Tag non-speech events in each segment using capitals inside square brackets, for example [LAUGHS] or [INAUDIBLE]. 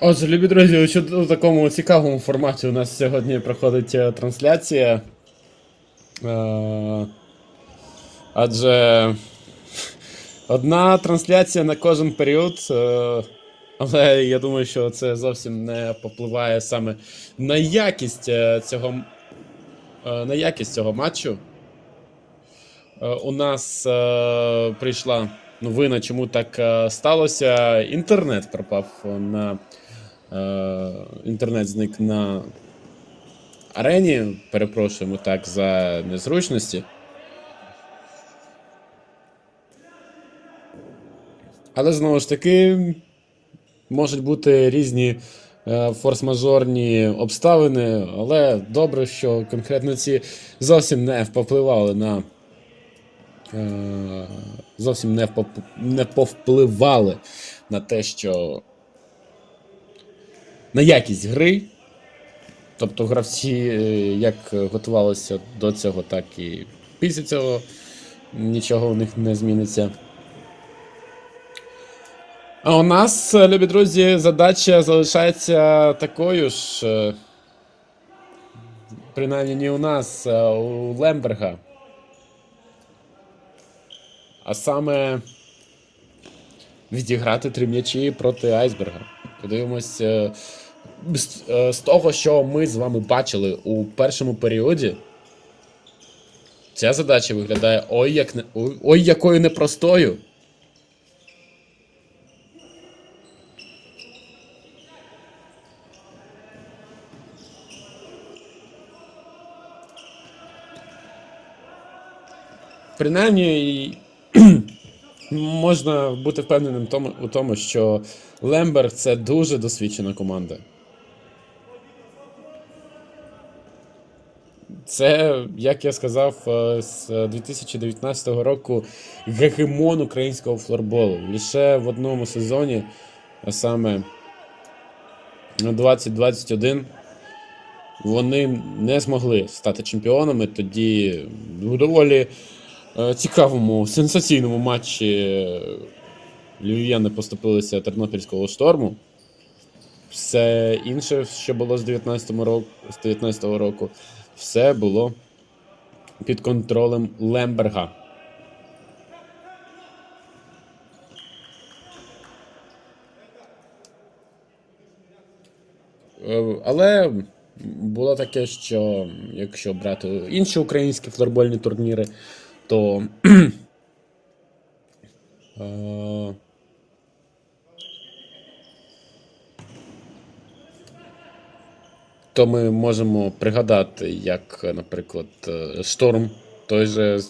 Отже, любі друзі, у такому цікавому форматі у нас сьогодні проходить е, трансляція. Е, адже [LAUGHS] одна трансляція на кожен період. е, але я думаю, що це зовсім не попливає саме на якість цього, на якість цього матчу. У нас прийшла новина, чому так сталося. Інтернет пропав на інтернет зник на арені. Перепрошуємо так за незручності. Але знову ж таки, можуть бути різні е, форс-мажорні обставини, але добре, що конкретно ці зовсім не впливали на. е, Зовсім не повпливали на те, що на якість гри. Тобто гравці е, як готувалися до цього, так і після цього нічого у них не зміниться. А у нас, е, любі друзі, задача залишається такою ж. е, Принаймні не у нас, а у Лемберга. А саме відіграти три м'ячі проти Айсберга. Подивимось. е, з, е, з того, що ми з вами бачили у першому періоді, ця задача виглядає ой, як не, ой, якою непростою. Принаймні, можна бути впевненим у тому, що Лемберг це дуже досвідчена команда. Це, як я сказав, е, з 2019 року гегемон українського флорболу. Лише в одному сезоні, а саме 2021, вони не змогли стати чемпіонами. Тоді доволі цікавому, сенсаційному матчі е, львів'яни поступилися Тернопільського шторму. Все інше, що було з 19 року, з 19 року, все було під контролем Лемберга. Е, Але було таке, що якщо брати інші українські флорбольні турніри, то [CLEARS THROAT] е, то ми можемо пригадати, як, наприклад, е, Шторм, той же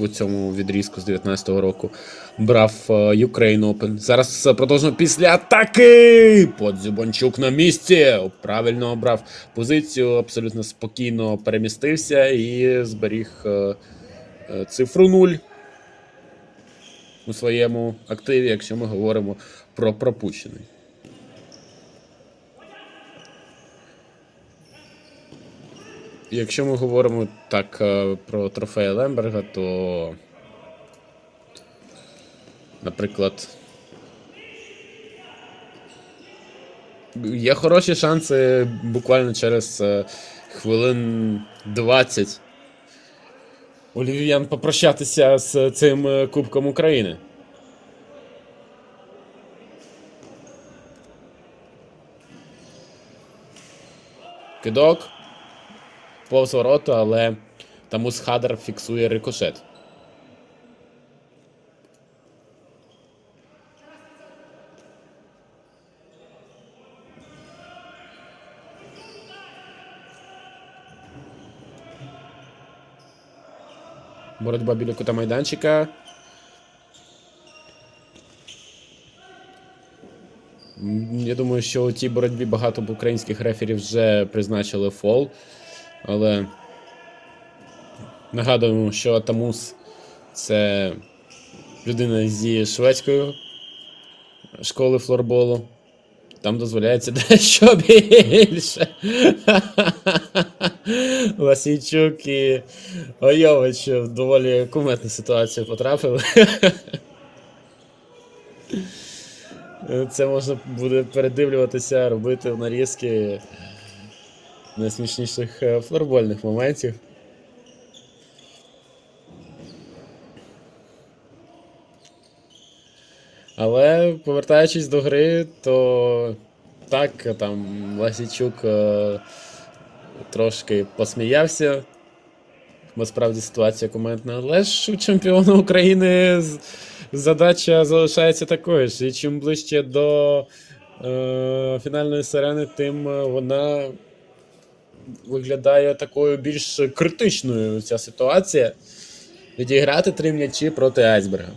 у цьому відрізку з 19-го року, брав е, Ukraine Open. Зараз е, продовжуємо після атаки. Подзюбанчук на місці. Правильно обрав позицію, абсолютно спокійно перемістився і зберіг е, е, цифру 0 у своєму активі, якщо ми говоримо про пропущений. Якщо ми говоримо так е, про трофеї Лемберга, то, наприклад, є хороші шанси буквально через е, хвилин 20 у попрощатися з цим е, Кубком України. Кидок повз ворота, але Тамус Хадар фіксує рикошет. Боротьба біля кута майданчика. Я думаю, що у цій боротьбі багато українських реферів вже призначили фол. Але нагадуємо, що Тамус це людина зі шведської школи флорболу. Там дозволяється [LAUGHS] дещо більше. Ласійчук і Ойович в доволі куметну ситуацію потрапили. Це можна буде передивлюватися, робити нарізки найсмішніших е, флорбольних моментів. Але повертаючись до гри, то так, там Ласічук е, трошки посміявся. Бо справді ситуація командна. Але ж у чемпіона України задача залишається такою ж. І чим ближче до е, фінальної сирени, тим е, вона виглядає такою більш критичною ця ситуація. Відіграти три м'ячі проти айсберга.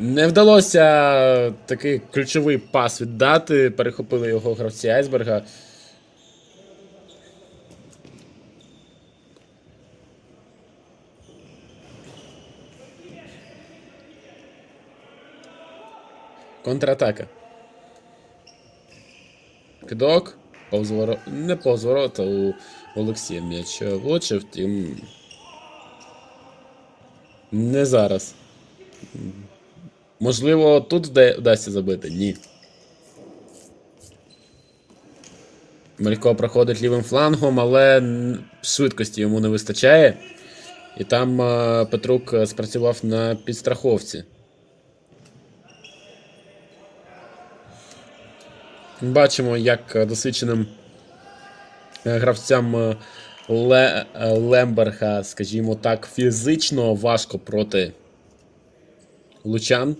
Не вдалося такий ключовий пас віддати. Перехопили його гравці Айсберга. Контратака. Кидок. Повзворо... Не повз ворота у Олексія м'яч влучив, втім. Не зараз. Можливо, тут вдасться забити? Ні. Малько проходить лівим флангом, але швидкості йому не вистачає. І там е, Петрук е, спрацював на підстраховці. Бачимо, як е, досвідченим гравцям Ле... Лемберга, скажімо так, фізично важко проти Лучан.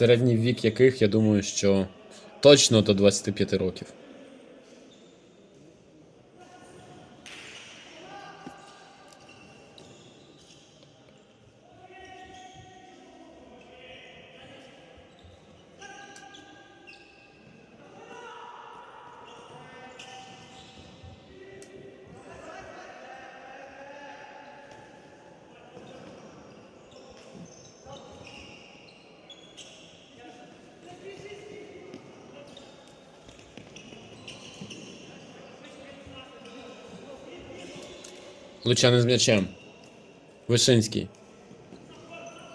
Середній вік яких, я думаю, що точно до 25 років. Лучани з м'ячем. Вишинський.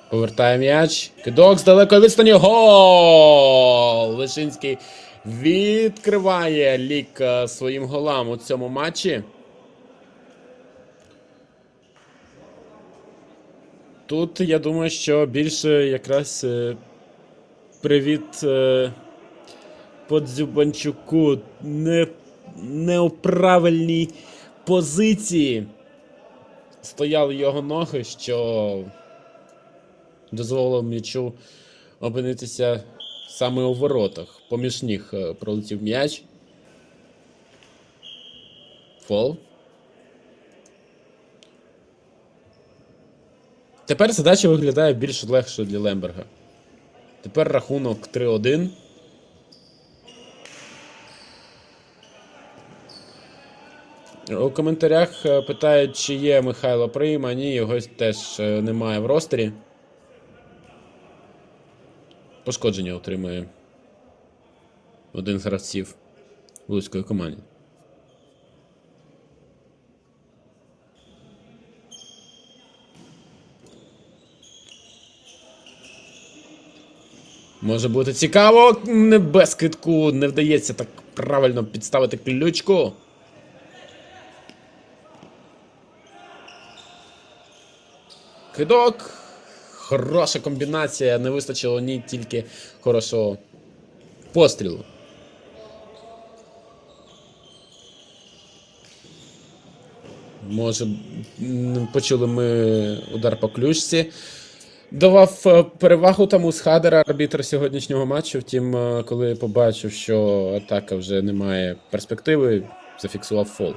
Повертає м'яч. Кидок з далекої відстані. Гол! Вишинський відкриває лік е, своїм голам у цьому матчі. Тут я думаю, що більше якраз е, привіт е, Подзюбанчуку не, не у правильній позиції стояли його ноги, що дозволило м'ячу опинитися саме у воротах. Поміж ніг е, пролетів м'яч. Фол. Тепер задача виглядає більш легшою для Лемберга. Тепер рахунок 3-1. У коментарях е, питають, чи є Михайло Прийма. Ні, його теж е, немає в ростері. Пошкодження отримує один з гравців Луцької команди. Може бути цікаво, без китку не вдається так правильно підставити ключку. Кидок. Хороша комбінація, не вистачило ні тільки хорошого пострілу. Може, почули ми удар по ключці. Давав е, перевагу тому з Хадера арбітр сьогоднішнього матчу. Втім, е, коли побачив, що атака вже не має перспективи, зафіксував фол.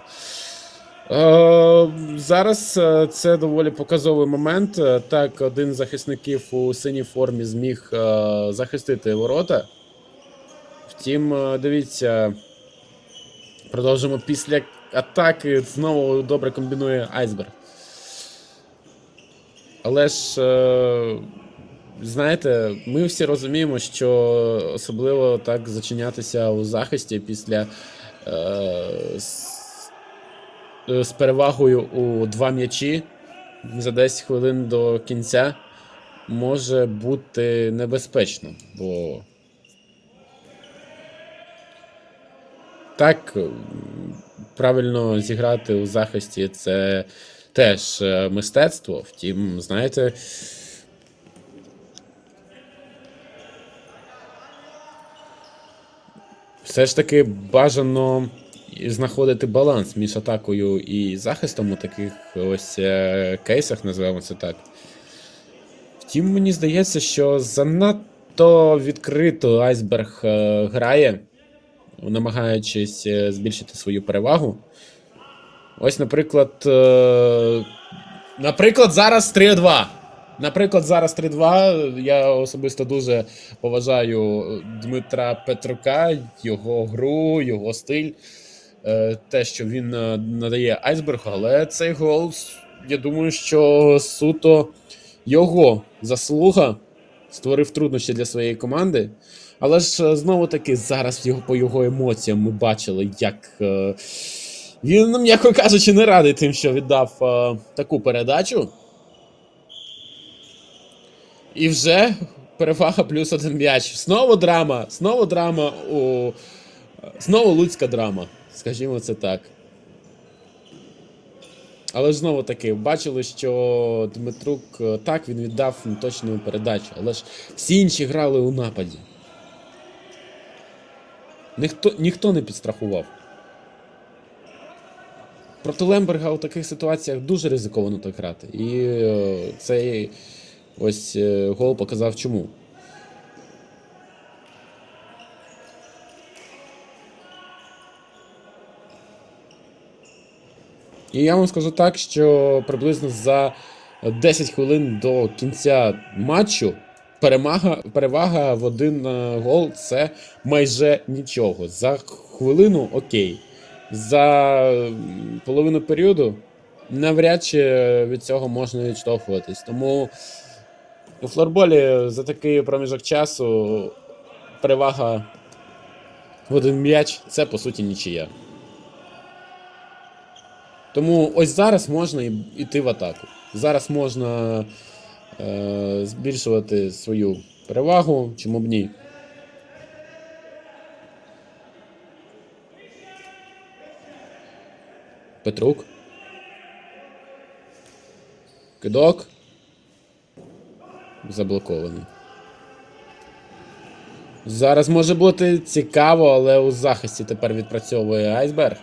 Е, зараз е, це доволі показовий момент. Е, Так, один з захисників у синій формі зміг захистити ворота Втім, дивіться. Продовжимо після атаки. Знову добре комбінує Айсберг. Але ж, знаєте, ми всі розуміємо, що особливо так зачинятися у захисті після з, е, перевагою у два м'ячі за 10 хвилин до кінця може бути небезпечно, бо так правильно зіграти у захисті це теж е, мистецтво. Втім, знаєте. Все ж таки бажано знаходити баланс між атакою і захистом у таких ось е, кейсах, називаємо це так. Втім, мені здається, що занадто відкрито айсберг е, грає, намагаючись е, збільшити свою перевагу. Ось, наприклад. Наприклад, зараз 3-2. Наприклад, зараз 3-2. Я особисто дуже поважаю Дмитра Петрука, його гру, його стиль, те, що він е, надає айсбергу, але цей гол, я думаю, що суто його заслуга створив труднощі для своєї команди. Але ж е, знову таки, зараз його, по його емоціям ми бачили, як. е, Він, м'яко кажучи, не радий тим, що віддав е, таку передачу. І вже перевага плюс один м'яч. Знову драма, знову драма у. Знову луцька драма, скажімо це так. Але ж знову таки, бачили, що Дмитрук е, так він віддав неточну передачу, але ж всі інші грали у нападі. Ніхто, ніхто не підстрахував. Проти Лемберга у таких ситуаціях дуже ризиковано так грати. І е, цей ось е, гол показав чому. І я вам скажу так, що приблизно за 10 хвилин до кінця матчу перемага, перевага в один е, гол це майже нічого. За хвилину окей. За половину періоду навряд чи від цього можна відштовхуватись. Тому у флорболі за такий проміжок часу перевага в один м'яч це по суті нічия. Тому ось зараз можна йти в атаку. Зараз можна е, збільшувати свою перевагу, чому б ні. Петрук. Кидок. Заблокований. Зараз може бути цікаво, але у захисті тепер відпрацьовує айсберг.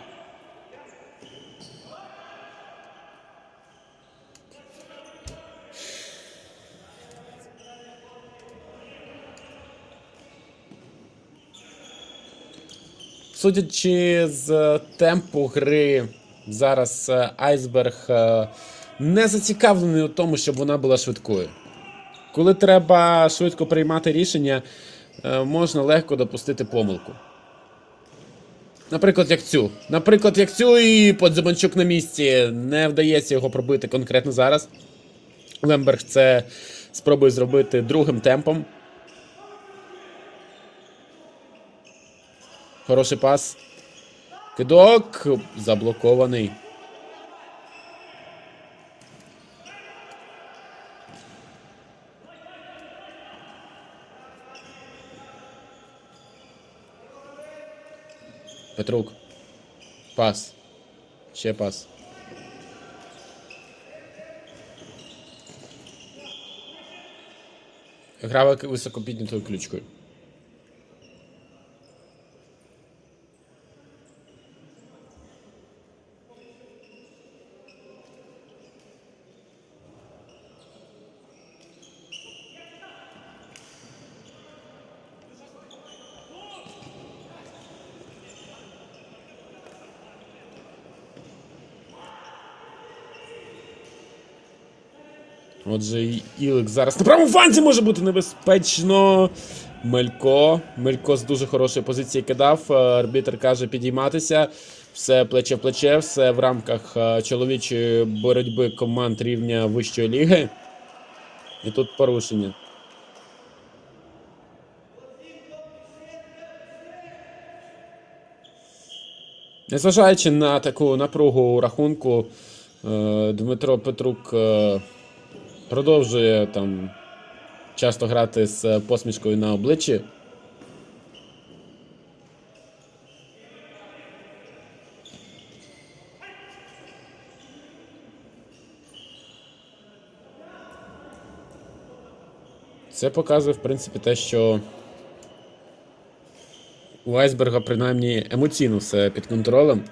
Судячи з темпу гри, зараз е, Айсберг е, не зацікавлений у тому, щоб вона була швидкою. Коли треба швидко приймати рішення, е, можна легко допустити помилку. Наприклад, як цю. Наприклад, як цю і Подзабанчук на місці. Не вдається його пробити конкретно зараз. Лемберг це спробує зробити другим темпом. Хороший пас. Кидок заблокований. Петрук. Пас. Ще пас. Грав високо піднятою ключкою. Отже, Ілик зараз на правому фланзі може бути небезпечно. Мелько. Мелько з дуже хорошої позиції кидав. Е, Арбітр каже підійматися. Все плече в плече, все в рамках е, чоловічої боротьби команд рівня вищої ліги. І тут порушення. Незважаючи на таку напругу у рахунку, е, Дмитро Петрук продовжує там часто грати з посмішкою на обличчі. Це показує, в принципі, те, що у Айсберга принаймні емоційно все під контролем.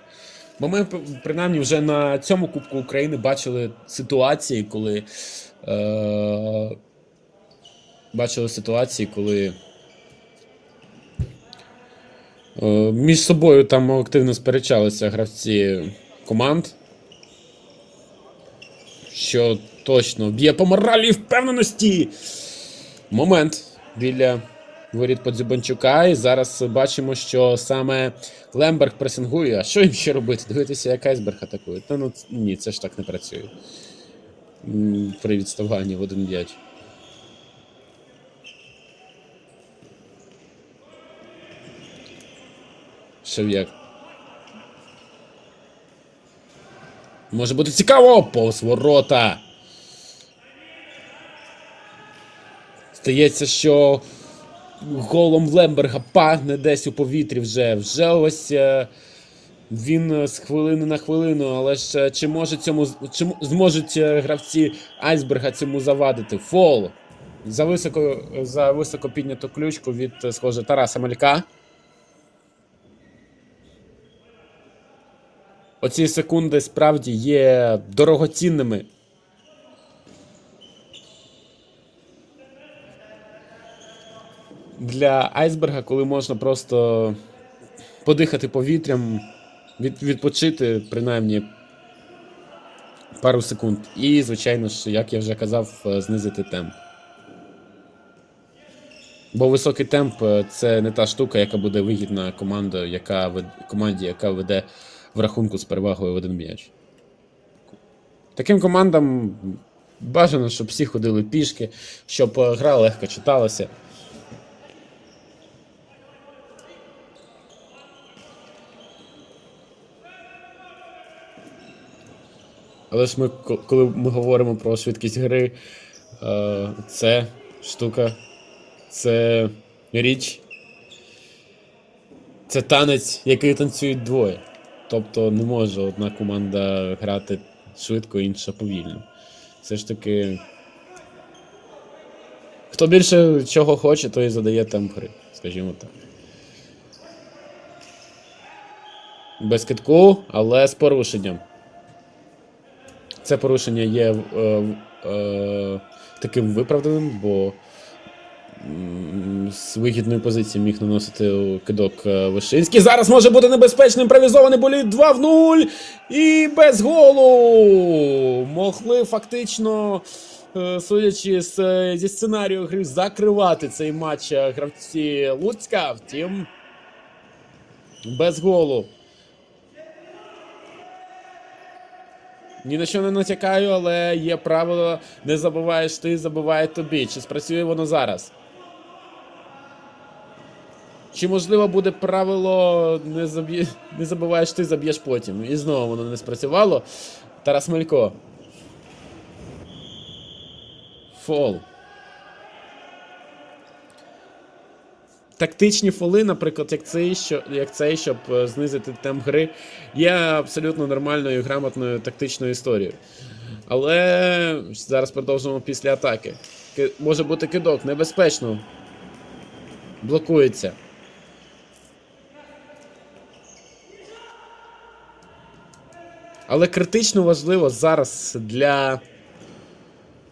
Бо ми принаймні вже на цьому Кубку України бачили ситуації, коли. Е- бачили ситуації, коли. Е, між собою там активно сперечалися гравці команд. Що точно б'є по моралі і впевненості. Момент біля воріт Подзюбанчука. І зараз бачимо, що саме Лемберг пресингує. А що їм ще робити? Дивитися, як айсберг атакує. Та ну ні, це ж так не працює. При відставанні в 1-5. Шев'як. Може бути цікаво! Повз ворота. Здається, що голом Лемберга пахне десь у повітрі вже. Вже ось е, він е, з хвилини на хвилину, але ж е, чи може цьому чи зможуть е, гравці Айсберга цьому завадити? Фол. За високо, за високо підняту ключку від, схоже, Тараса Малька. Оці секунди справді є дорогоцінними. Для айсберга, коли можна просто подихати повітрям, від, відпочити принаймні пару секунд. І, звичайно ж, як я вже казав, е, знизити темп. Бо високий темп е, це не та штука, яка буде вигідна команда, яка команді, яка веде в рахунку з перевагою в один м'яч. Таким командам бажано, щоб всі ходили пішки, щоб е, гра легко читалася. Але ж ми, коли ми говоримо про швидкість гри, е, це штука, це річ, це танець, який танцюють двоє. Тобто не може одна команда грати швидко, інша повільно. Все ж таки. Хто більше чого хоче, той і задає темп гри, скажімо так. Без китку, але з порушенням. Це порушення є е, е, таким виправданим, бо з вигідної позиції міг наносити кидок е, Вишинський. Зараз може бути небезпечним імпровізований боліт 2 в 0 і без голу. Могли фактично, е, судячи з, е, зі сценарію гри, закривати цей матч гравці Луцька. Втім, без голу. Ні на що не натякаю, але є правило не забуваєш ти, забуває тобі. Чи спрацює воно зараз? Чи можливо буде правило не, заб'є... не забуваєш ти, заб'єш потім? І знову воно не спрацювало. Тарас Мелько. Фол. Тактичні фоли, наприклад, як цей, що, як цей, щоб е, знизити темп гри, є абсолютно нормальною і грамотною тактичною історією. Але зараз продовжуємо після атаки. Може бути кидок, небезпечно. Блокується. Але критично важливо зараз для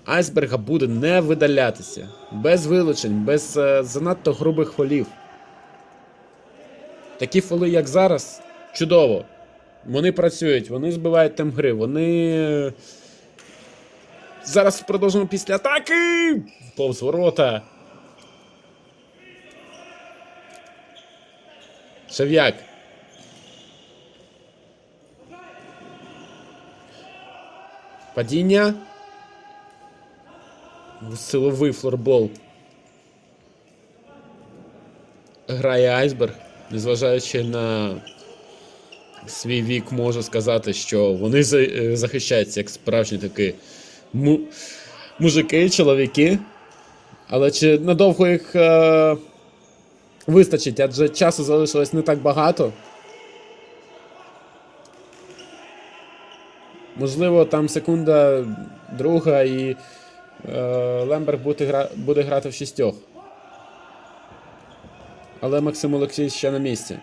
айсберга буде не видалятися. Без вилучень, без е, занадто грубих фолів. Такі фоли, як зараз, чудово. Вони працюють, вони збивають темп гри, вони. е, Зараз продовжимо після атаки. Повз ворота. Шев'як. Падіння. Силовий флорбол. Грає айсберг, незважаючи на свій вік, можу сказати, що вони е, захищаються як справжні такі му- мужики, чоловіки. Але чи надовго їх е- вистачить, адже часу залишилось не так багато. Можливо, там секунда друга і Лемберг буде, гра... буде грати в шістьох. Але Максим Олексій ще на місці.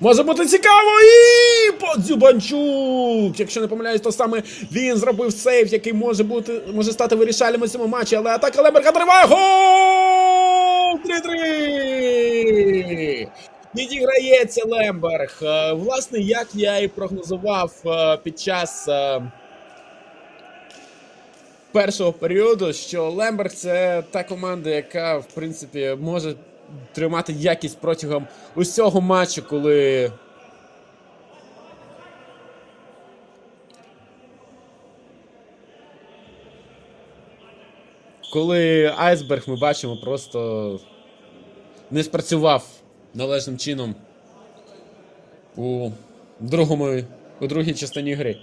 Може бути цікаво і Подзюбанчук! Якщо не помиляюсь, то саме він зробив сейв, який може бути може стати вирішальним у цьому матчі, але атака Лемберга триває. Гол! 3-3! Відіграється Лемберг. Е, Власне, як я і прогнозував е, під час е, першого періоду, що Лемберг це та команда, яка, в принципі, може тримати якість протягом усього матчу, коли. Коли айсберг ми бачимо просто не спрацював належним чином у другому, у другій частині гри.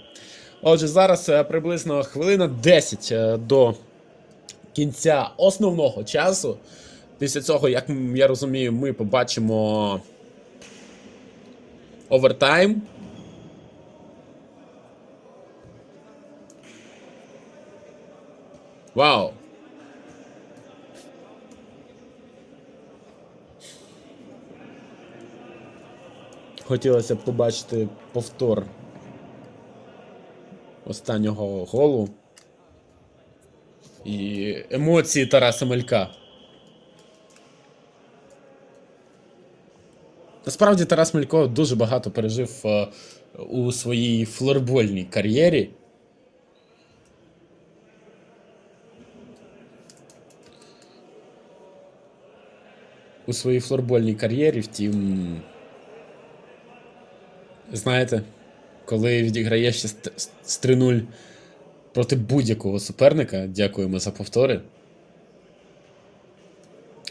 Отже, зараз е, приблизно хвилина 10 е, до кінця основного часу. Після цього, як я розумію, ми побачимо овертайм. Вау! Хотілося б побачити повтор останнього голу. І емоції Тараса Малька. Насправді Тарас Малько дуже багато пережив е, у своїй флорбольній кар'єрі. У своїй флорбольній кар'єрі, втім. Знаєте, коли відіграєш з з 3-0 проти будь-якого суперника, дякуємо за повтори.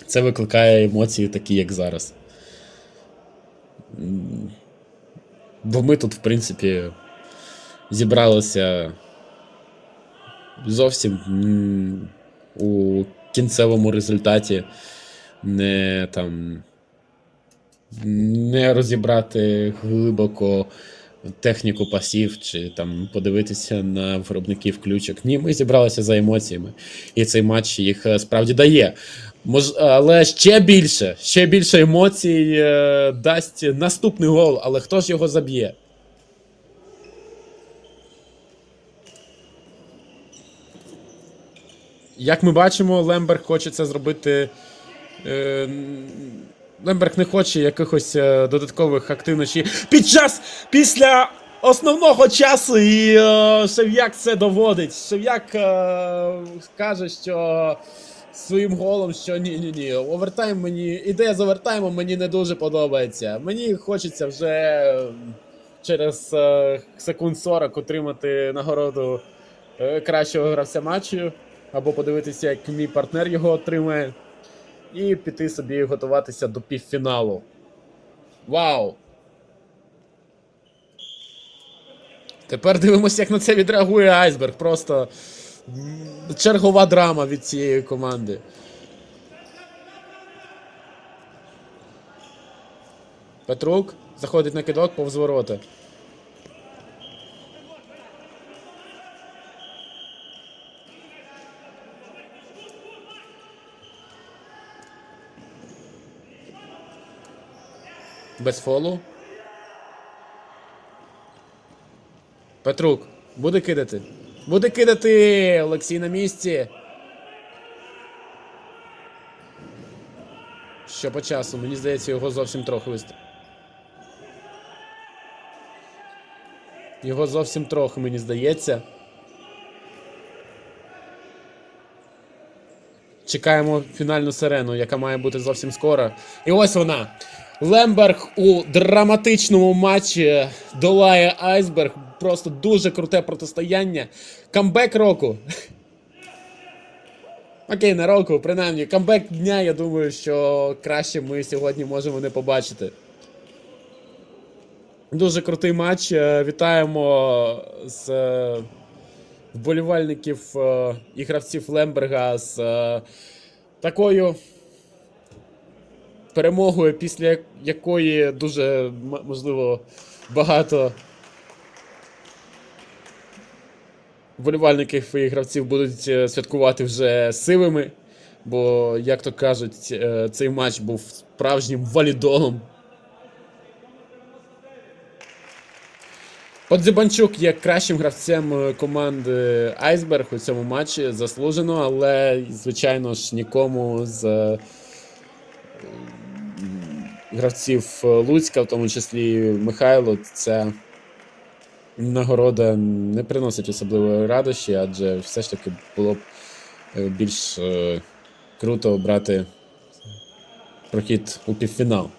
Це викликає емоції такі, як зараз. Бо ми тут, в принципі, зібралися зовсім у кінцевому результаті не там не розібрати глибоко техніку пасів чи там подивитися на виробників ключок. Ні, ми зібралися за емоціями, і цей матч їх е, справді дає. Мож, але ще більше, ще більше емоцій е, дасть наступний гол, але хто ж його заб'є? Як ми бачимо, Лемберг хоче це зробити. Е, Лемберг не хоче якихось е, додаткових активностей під час після основного часу, і е, Шев'як це доводить. Шев'як е, каже, що своїм голом, що ні, ні, ні, овертайм мені. Ідея з овертаймом мені не дуже подобається. Мені хочеться вже е, через е, секунд 40 отримати нагороду е, кращого гравця матчу, або подивитися, як мій партнер його отримає і піти собі готуватися до півфіналу. Вау! Тепер дивимося, як на це відреагує Айсберг. Просто чергова драма від цієї команди. Петрук заходить на кидок повз ворота. Без фолу. Петрук, буде кидати. Буде кидати! Олексій на місці. Що по часу? Мені здається, його зовсім трохи вистачить. Його зовсім трохи, мені здається. Чекаємо фінальну сирену, яка має бути зовсім скоро. І ось вона. Лемберг у драматичному матчі долає Айсберг. Просто дуже круте протистояння. Камбек року. Окей, на року, принаймні, камбек дня, я думаю, що краще ми сьогодні можемо не побачити. Дуже крутий матч. Е, Вітаємо з е, вболівальників е, і гравців Лемберга з такою перемогою, після якої дуже можливо багато вболівальників і гравців будуть е, святкувати вже сивими. Бо, як то кажуть, е, цей матч був справжнім валідолом. От Зибанчук є кращим гравцем е, команди Айсберг у цьому матчі заслужено, але, звичайно ж, нікому з гравців е, Луцька, в тому числі Михайло, ця нагорода не приносить особливої радощі, адже все ж таки було б е, більш е, круто обрати прохід у півфінал.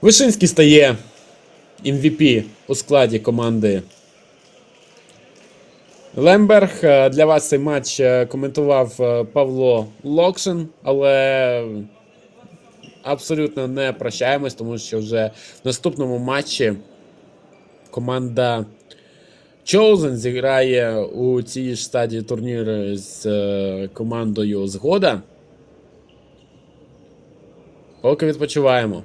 Вишинський стає MVP у складі команди Лемберг. Для вас цей матч коментував Павло Локшин, але абсолютно не прощаємось, тому що вже в наступному матчі команда Chosen зіграє у цій ж стадії турніру з е, командою Згода. Поки відпочиваємо.